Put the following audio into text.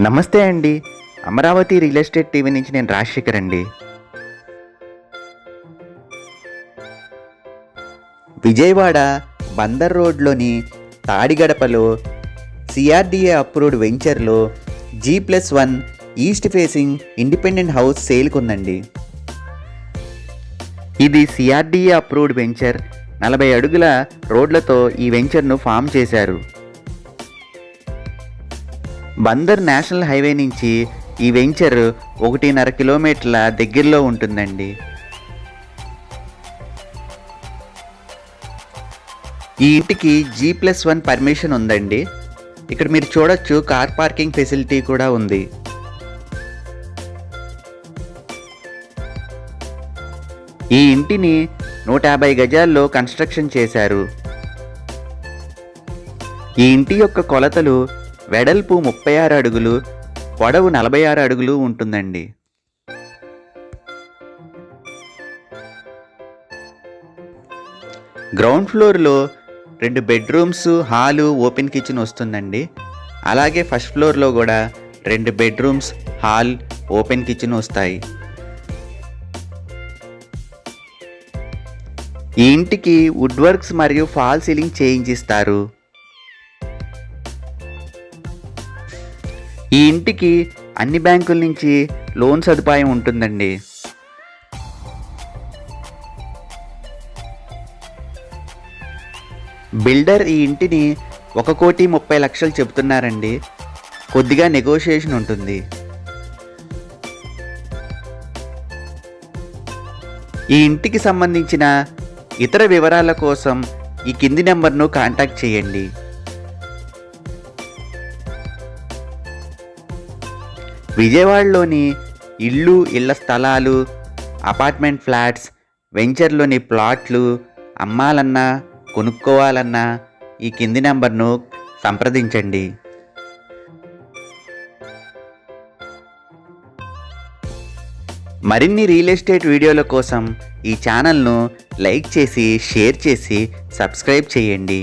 నమస్తే అండి. Amaravati real estate TV నుంచి నేను రాజశేఖర్ అండి. విజయవాడ బందర్ రోడ్లోని తాడిగడపలో సిఆర్డిఏ అప్రూవ్డ్ వెంచర్లో G plus one east facing independent house సేల్కుందండి. ఇది సిఆర్డిఏ అప్రూవ్డ్ వెంచర్. నలభై అడుగుల రోడ్లతో ఈ వెంచర్ను ఫామ్ చేశారు. బందర్ నేషనల్ హైవే నుంచి ఈ వెంచర్ ఒకటిన్నర కిలోమీటర్ల దగ్గరలో ఉంటుందండి. ఈ ఇంటికి జీ ప్లస్ వన్ పర్మిషన్ ఉందండి. ఇక్కడ మీరు చూడొచ్చు కార్ పార్కింగ్ ఫెసిలిటీ కూడా ఉంది. ఈ ఇంటిని నూట యాభై గజాల్లో కన్స్ట్రక్షన్ చేశారు. ఈ ఇంటి యొక్క కొలతలు వెడల్పు ముప్పై ఆరు అడుగులు పొడవు నలభై ఆరు అడుగులు ఉంటుందండి. గ్రౌండ్ ఫ్లోర్లో రెండు బెడ్రూమ్స్ హాలు ఓపెన్ కిచెన్ వస్తుందండి. అలాగే ఫస్ట్ ఫ్లోర్లో కూడా రెండు బెడ్రూమ్స్ హాల్ ఓపెన్ కిచెన్ వస్తాయి. ఈ ఇంటికి వుడ్ వర్క్స్ మరియు ఫాల్ సీలింగ్ చేయించిస్తారు. ఈ ఇంటికి అన్ని బ్యాంకుల నుంచి లోన్ సదుపాయం ఉంటుందండి. బిల్డర్ ఈ ఇంటిని ఒక కోటి ముప్పై లక్షలు చెబుతున్నారండి. కొద్దిగా నెగోషియేషన్ ఉంటుంది. ఈ ఇంటికి సంబంధించిన ఇతర వివరాల కోసం ఈ కింది నెంబర్ను కాంటాక్ట్ చేయండి. విజయవాడలోని ఇళ్ళు ఇళ్ళ స్థలాలు అపార్ట్మెంట్ ఫ్లాట్స్ వెంచర్లోని ప్లాట్లు అమ్మాలన్నా కొనుక్కోవాలన్నా ఈ కింది నెంబర్ను సంప్రదించండి. మరిన్ని రియల్ ఎస్టేట్ వీడియోల కోసం ఈ ఛానల్ను లైక్ చేసి షేర్ చేసి సబ్స్క్రైబ్ చేయండి.